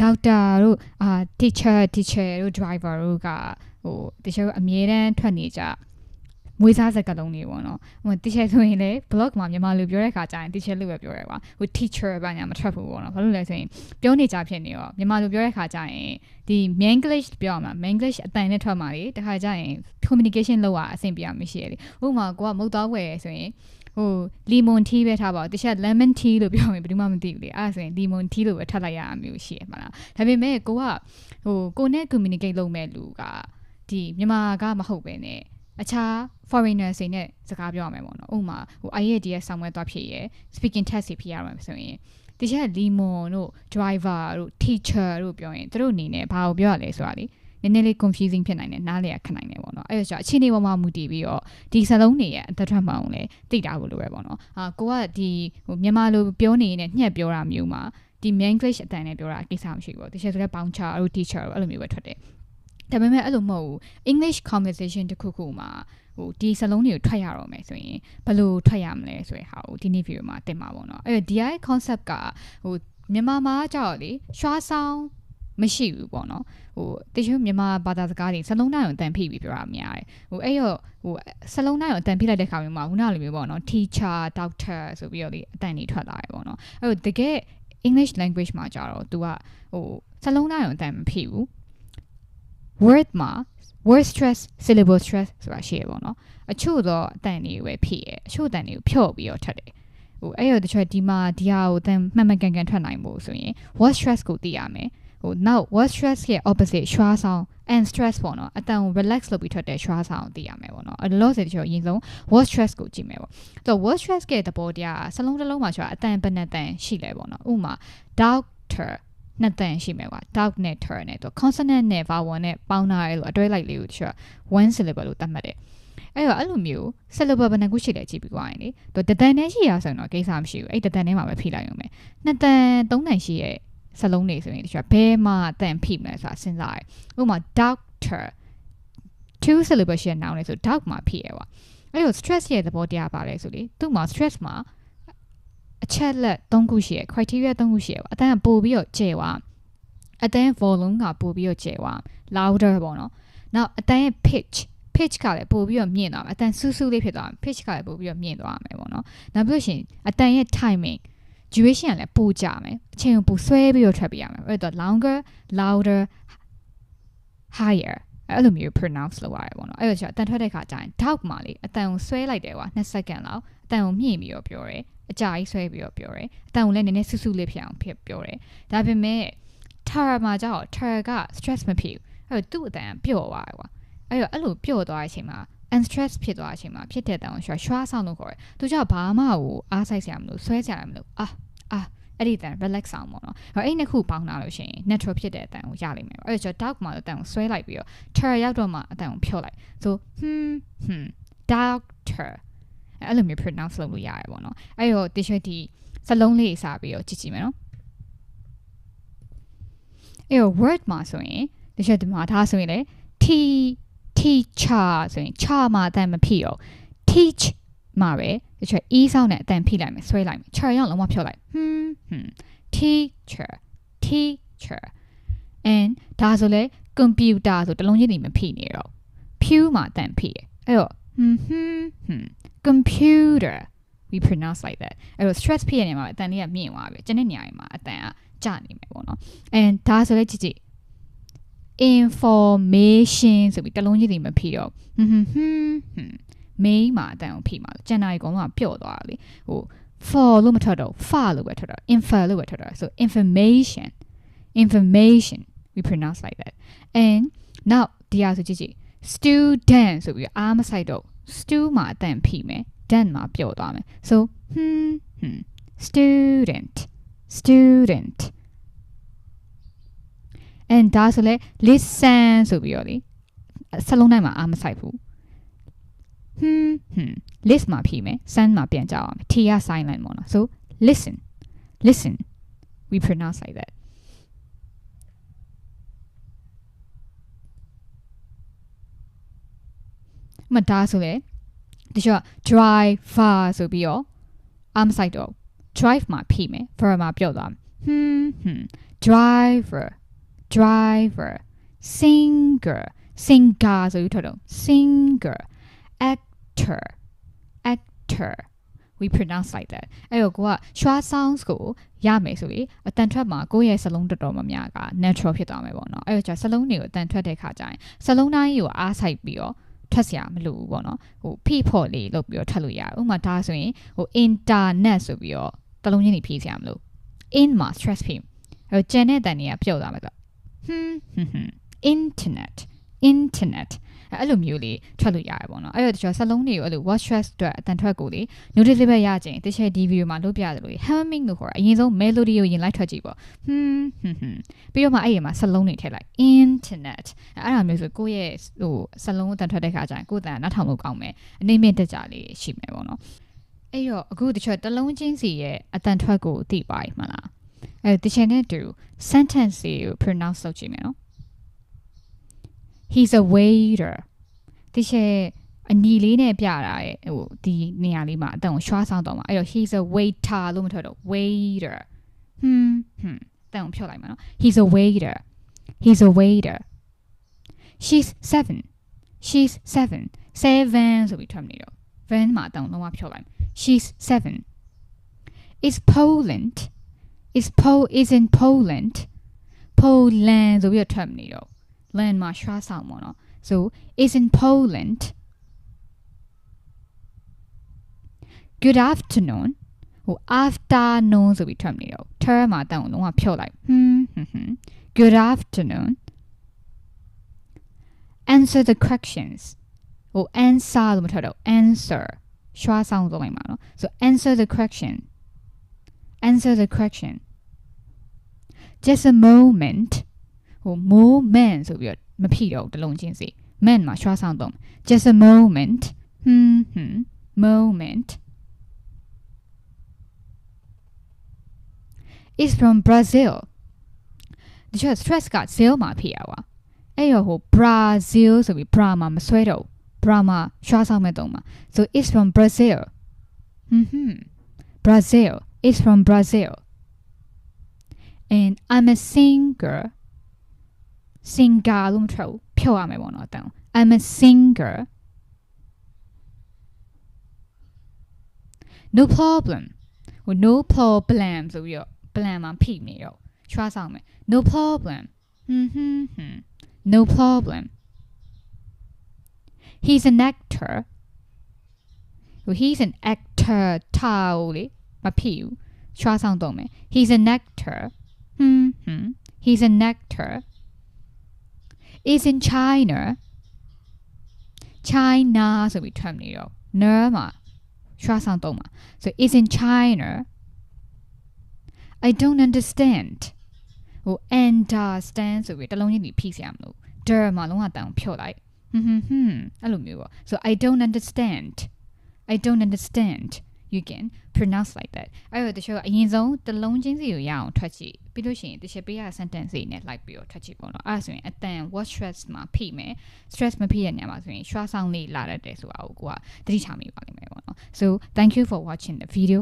doctor တို့အာ teacher teacher တို့ driver တို့ကဟိုတချို့အမြဲတမ်းထွက်နေကြ မွေးစားစကားလုံးတွေပေါ့နော်ဟို teacher ဆိုရင်လေ blog မှာမြန်မာလိုပြောတဲ့ခါကျရင် teacher လို့ပဲပြောရဲကွာဟို teacher ဘာညာမထွက်ဘူးပေါ့နော်ဘာလို့လဲဆိုရင်ပြောနေကြဖြစ်နေရောမြန်မာလိုပြောတဲ့ခါကျရင်ဒီ Manglish ပြောရမှာ Manglish အတန်နဲ့ထွက်မှာလေတခါကျရင် communication လောက်อ่ะအဆင်ပြေအောင်မရှိရလေဥပမာကိုကမုတ်သားဝယ်ဆိုရင်ဟို lemon tea ပဲထားပါတခြား lemon tea လို့ပြောရင်ဘယ်သူမှမသိဘူးလေအဲ့ဒါဆိုရင် lemon tea လို့ပဲထပ်လိုက်ရအမျိုးရှိရမှာလားဒါပေမဲ့ကိုကဟိုကိုနဲ့ communicate လုပ်မဲ့လူကဒီမြန်မာကမဟုတ်ပဲね အခြား foreigner တွေနဲ့စကားပြောရမယ်ပေါ့နော်ဥပမာဟို IELTS ဆောင်းဝဲသွားဖြစ်ရယ် speaking test တွေဖြစ်ရမှာဆိုရင်တခြား lemon တို့ driver တို့ teacher တို့ပြောရင်သူတို့အနေနဲ့ဘာကိုပြောရလဲဆိုတာလေနည်းနည်းလေး confusing ဖြစ်နိုင်တယ်နားလေရခနိုင်တယ်ပေါ့နော်အဲ့ဒါကြောင့်အခြေအနေပေါ်မှာမူတည်ပြီးတော့ဒီစလုံးတွေရဲ့အသက်ထွက်မှအောင်လဲသိတာကိုလိုပဲပေါ့နော်အာကိုကဒီဟိုမြန်မာလိုပြောနေရင်ညှက်ပြောတာမျိုးမှာဒီ English အတန်နဲ့ပြောတာကိစ္စမရှိဘူးပေါ့တချို့ဆိုလည်း bouncer တို့ teacher တို့အဲ့လိုမျိုးပဲထွက်တယ် ဒါပေမဲ့အဲ့လိုမဟုတ်ဘူး English conversation တစ်ခုခုမှာဟိုဒီစလုံးတွေကိုထွက်ရတော့မယ်ဆိုရင်ဘယ်လိုထွက်ရမလဲဆိုတဲ့ဟာကိုဒီနေ့ video မှာတင်ပါပေါ့နော်အဲ့တော့ DI concept ကဟိုမြန်မာမှာကြောက်လေရွှာဆောင်မရှိဘူးပေါ့နော်ဟိုတချို့မြန်မာဘာသာစကားတွေစလုံးတိုင်းကိုတန်ဖိပြီးပြောတာများတယ်ဟိုအဲ့ရောဟိုစလုံးတိုင်းကိုတန်ဖိလိုက်တဲ့ခါမျိုးမှာခုနလိုမျိုးပေါ့နော် teacher doctor ဆိုပြီးတော့လေအတန်တွေထွက်လာတယ်ပေါ့နော်အဲ့တော့တကယ် English language မှာကြတော့ तू ကဟိုစလုံးတိုင်းကိုအတန်မဖိဘူး word မှာ word stress syllable stress ဆိုတာရှိရပေါ့နော်အချို့တော့အတန်တွေကိုပဲဖိရအချို့အတန်တွေကိုဖြော့ပြီးတော့ထပ်တယ်ဟိုအဲ့ရတချို့ဒီမှာဒီဟာကိုတန်မှန်မှန်ကန်ကန်ထွက်နိုင်ဖို့ဆိုရင် word stress ကိုသိရမယ်ဟို now word stress ရဲ့ opposite ရွှာဆောင် and stress ပေါ့နော်အတန်ကို relax လုပ်ပြီးထွက်တဲ့ရွှာဆောင်ကိုသိရမယ်ပေါ့နော်အဲ့လိုဆိုတချို့အရင်ဆုံး word stress ကိုကြည့်မယ်ပေါ့တော့ word stress ရဲ့သဘောတရားစလုံးတစ်လုံးမှာဆိုတာအတန်ဘယ်နဲ့တန်ရှိလဲပေါ့နော်ဥပမာ doctor နှစ်တန်ရှိမယ်ကွာ dog နဲ့ tur နဲ့တော့ consonant နဲ့ vowel နဲ့ပေါင်းထားရဲလို့အတွဲလိုက်လေးကိုတချို့ one syllable လို့သတ်မှတ်တယ်အဲ့တော့အဲ့လိုမျိုး syllable ဘယ်နှခုရှိလဲကြည့်ပြီးသွားရင်လေတော့တတန်နဲ့ရှိရဆိုရင်တော့ကိစ္စမရှိဘူးအဲ့တတန်နဲ့မှာပဲဖိလိုက်ရုံပဲနှစ်တန်သုံးတန်ရှိရဲ့စလုံးတွေဆိုရင်တချို့ဘဲမှာတန်ဖိမလဲဆိုတာစဉ်းစားရဥပမာ doctor two syllable ရှိတဲ့ noun လေးဆို dog မှာဖိရဲကွာအဲ့တော့ stress ရဲ့သဘောတရားပါလဲဆိုလေသူ့မှာ stress မှာ အချက်လက်၃ခုရှိရယ် criteria ၃ခုရှိရယ်အတန်းပို့ပြီးတော့ကျဲသွားအတန်း volume ကပို့ပြီးတော့ကျဲသွား louder ပေါ့နော်နောက်အတန်းရဲ့ pitch pitch ကလည်းပို့ပြီးတော့မြင့်သွားမယ်အတန်းဆူးဆူးလေးဖြစ်သွားမယ် pitch ကလည်းပို့ပြီးတော့မြင့်သွားမယ်ပေါ့နော်နောက်ပြီးရှင်အတန်းရဲ့ timing duration ကလည်းပိုကြမယ်အချိန်ကိုပိုဆွဲပြီးတော့ထွက်ပြရမယ်အဲ့တော့ longer louder higher အဲ့လိုမျိုး pronounce လုပ်ရတယ်ပေါ့နော်အဲ့တော့အတန်ထွက်တဲ့ခါကျရင် doubt မှာလေအတန်ကိုဆွဲလိုက်တယ်ကွာ2 second လောက်အတန်ကိုမြင့်ပြီးတော့ပြောတယ် အကြာကြီးဆွဲပြီးတော့ပြောတယ်အတန်ကိုလည်းနည်းနည်းဆူဆူလေးဖြစ်အောင်ဖြစ်ပြောတယ်ဒါပေမဲ့ tar မှာကျတော့ tar က stress မဖြစ်ဘူးအဲ့တော့သူ့အတန်ကပျော့သွားတယ်ကွာအဲ့တော့အဲ့လိုပျော့သွားတဲ့အချိန်မှာ unstress ဖြစ်သွားတဲ့အချိန်မှာဖြစ်တဲ့တန်ကိုရွှာရွှာဆောင်လို့ခေါ်တယ်သူကြောင့်ဘာမှကိုအားဆိုင်စရာမလိုဆွဲစရာမလိုအာအာအဲ့ဒီတန် relax အောင်ပေါ့နော်။အဲ့နှစ်ခုပေါင်းတာလို့ရှိရင် natural ဖြစ်တဲ့အတန်ကိုရလိမ့်မယ်။အဲ့တော့ dog မှာအတန်ကိုဆွဲလိုက်ပြီးတော့ ter ရောက်တော့မှအတန်ကိုဖြော့လိုက်။ so hmm hmm doctor အဲ့လိုမျိုး pronounce လုပ်လို့ရတယ်ပေါ့နော်။အဲ့တော့တချို့ဒီစလုံးလေးစားပြီးတော့ကြည့်ကြည့်မယ်နော်။အဲ့တော့ word မှာဆိုရင်တချို့ဒီမှာထားဆိုရင်လေ t teacher ဆိုရင် cha မှာအတန်မဖြစ်ရော teach မှာပဲတချို့ e sound နဲ့အတန်ဖိလိုက်မယ်ဆွဲလိုက်မယ် char ရောက်လုံးဝဖြုတ်လိုက် hmm hmm teacher teacher and ဒါဆိုလေ computer ဆိုတလုံးချင်းနေမဖိနေတော့ pew မှာအတန်ဖိရအဲ့တော့ hmm hmm hmm computer we pronounce like that အဲ့တော့ stress ဖြစ်ရနေမှာအတန်လေးကမြင့်သွားပြီကျန်တဲ့နေရာတွေမှာအတန်ကကျနေမယ်ပေါ့နော် and ဒါဆိုလေကြည့်ကြည့် information ဆိုပြီးတလုံးချင်းစီမဖိတော့ဟွန်းဟွန်းဟွန်း main မှာအတန်ကိုဖိမှာကျန်တာတွေအကုန်လုံးကပျော့သွားတာလေဟို for လို့မထွက်တော့ far လို့ပဲထွက်တော့ infer လို့ပဲထွက်တော့ so information information we pronounce like that and now ဒီအားဆိုကြည့်ကြည့် student ဆိုပြီးအားမဆိုင်တော့ stu မှာအတန်ဖိမယ် den မှာပျော့သွားမယ် so hmm hmm student student and ဒါဆိုလဲ listen ဆိုပြီးတော့လေစလုံးတိုင်းမှာအားမဆိုင်ဘူး hmm hmm list မှာဖြေမယ် send မှာပြန်ကြအောင် t က silent ပေါ့နော် so listen listen we pronounce like that မဒါဆိုလေတချို့ drive far ဆိုပြီးတော့ arm side တော့ drive မှာဖိမယ် for မှာပြုတ်သွားမယ် hmm hmm driver driver singer singer ဆိုပြီးထွက်တော့ singer actor actor we pronounce like that အဲ့တော့ကိုက schwa sounds ကိုရမယ်ဆိုရင်အတန်ထွက်မှာကိုယ့်ရဲ့စလုံးတော်တော်များများက natural ဖြစ်သွားမယ်ပေါ့နော်အဲ့တော့ကျစလုံးတွေကိုအတန်ထွက်တဲ့ခါကျရင်စလုံးတိုင်းကိုအားဆိုင်ပြီးတော့ ထွက်စရာမလိုဘူးပေါ့နော်ဟိုဖိဖို့လေးလုပ်ပြီးတော့ထပ်လို့ရဥမာဒါဆိုရင်ဟို internet ဆိုပြီးတော့တလုံးချင်းနေဖြည့်စရာမလို in မှာ stress ဖြည့်ဟိုကျန်တဲ့တန်တွေကပြုတ်သွားမှာဆိုဟွန်းဟွန်း internet internet အဲ့လိုမျိုးလေးထွက်လို့ရတယ်ပေါ့နော်အဲ့တော့တချို့စလုံးတွေကိုအဲ့လို watch stress အတွက်အတန်ထွက်ကိုလေ notice လေးပဲရခြင်းတချို့ဒီ video မှာလုပ်ပြတယ်လို့ humming လို့ခေါ်တာအရင်ဆုံး melody ကိုရင်လိုက်ထွက်ကြည့်ပေါ့ hmm hmm hmm ပြီးတော့မှအဲ့ဒီမှာစလုံးတွေထည့်လိုက် internet အဲ့ဒါမျိုးဆိုကိုယ့်ရဲ့ဟိုစလုံးအတန်ထွက်တဲ့ခါကျရင်ကိုယ့်အတန်နားထောင်လို့ကောင်းမယ်အနေမြင့်တက်ကြလေးရှိမယ်ပေါ့နော်အဲ့တော့အခုတချို့တလုံးချင်းစီရဲ့အတန်ထွက်ကိုသိပါ့မလားအဲ့တချို့နဲ့တူ sentence တွေကို pronounce လုပ်ကြည့်မယ်နော် he's a waiter တချို့အညီလေးနဲ့ပြတာရဲ့ဟိုဒီနေရာလေးမှာအတန်ကိုရွှားဆောင်တော့မှာအဲ့တော့ he's a waiter လို့မထွက်တော့ waiter ဟွန်းဟွန်းအတန်ကိုဖြုတ်လိုက်မှာနော် he's a waiter he's a waiter she's 7 she's 7 7ဆိုပြီးထွက်နေတော့ van မှာအတန်ကိုလုံးဝဖြုတ်လိုက် she's 7 is Poland is Po is in Poland Poland ဆိုပြီးတော့ထွက်နေတော့ land မှာရွှားဆောင်ပေါ့နော် so is in Poland good afternoon ဟို afternoon ဆိုပြီးထွက်နေတော့ term မှာအတန်ကိုလုံးဝဖြုတ်လိုက် hmm hmm hmm good afternoon answer the questions ဟို answer လို့မထွက်တော့ answer ရွှားဆောင်လုပ်လိုက်မှာနော် so answer the question answer the question just a moment ဟို moment ဆိုပြီးတော့မဖြည့်တော့ဘူးတစ်လုံးချင်းစီ man မှာရွှားဆောင်တော့ just a moment hmm hmm moment is from Brazil ဒီချက် stress က zil မှာဖြစ်ရပါအဲ့ရောဟို Brazil ဆိုပြီး bra မှာမဆွဲတော့ဘူး bra မှာရွှားဆောင်မဲ့တုံးမှာ so is from Brazil hmm hmm Brazil is from Brazil and I'm a singer singer လို့မထွက်ဘူးဖြုတ်ရမယ်ပေါ့နော်အတန် I'm a singer no problem ဟို no problem ဆိုပြီးတော့ plan မှာဖိနေတော့ချွားဆောင်မယ် no problem ဟွန်းဟွန်းဟွန်း no problem he's an actor ဟို he's an actor ထားဦးလေမဖိဘူးချွားဆောင်တော့မယ် he's an actor ဟွန်းဟွန်း he's an actor is in China China ဆိုပြီးထွက်နေတော့ ner မှာရွှားဆောင်တော့မှာ so is in China I don't understand ဟို understand ဆိုပြီးတစ်လုံးချင်းဒီဖိစရာမလို der မှာလုံးဝတန်ဖြုတ်လိုက်ဟွန်းဟွန်းဟွန်းအဲ့လိုမျိုးပေါ့ so I don't understand I don't understand You can pronounce like that အဲ့တော့တချို့အရင်ဆုံးတစ်လုံးချင်းစီကိုရအောင်ထွက်ကြည့်ပြီးလို့ရှိရင်တချို့ပေးရ sentence တွေနဲ့ like ပြီးတော့ထွက်ကြည့်ပေါ့နော်အဲ့ဒါဆိုရင်အတန် what stress မှာဖိမယ် stress မဖိတဲ့နေရာမှာဆိုရင် schwa sound လေးလာတတ်တယ်ဆိုတာကိုကိုကသတိချမိပါလိမ့်မယ်ပေါ့နော် so thank you for watching the video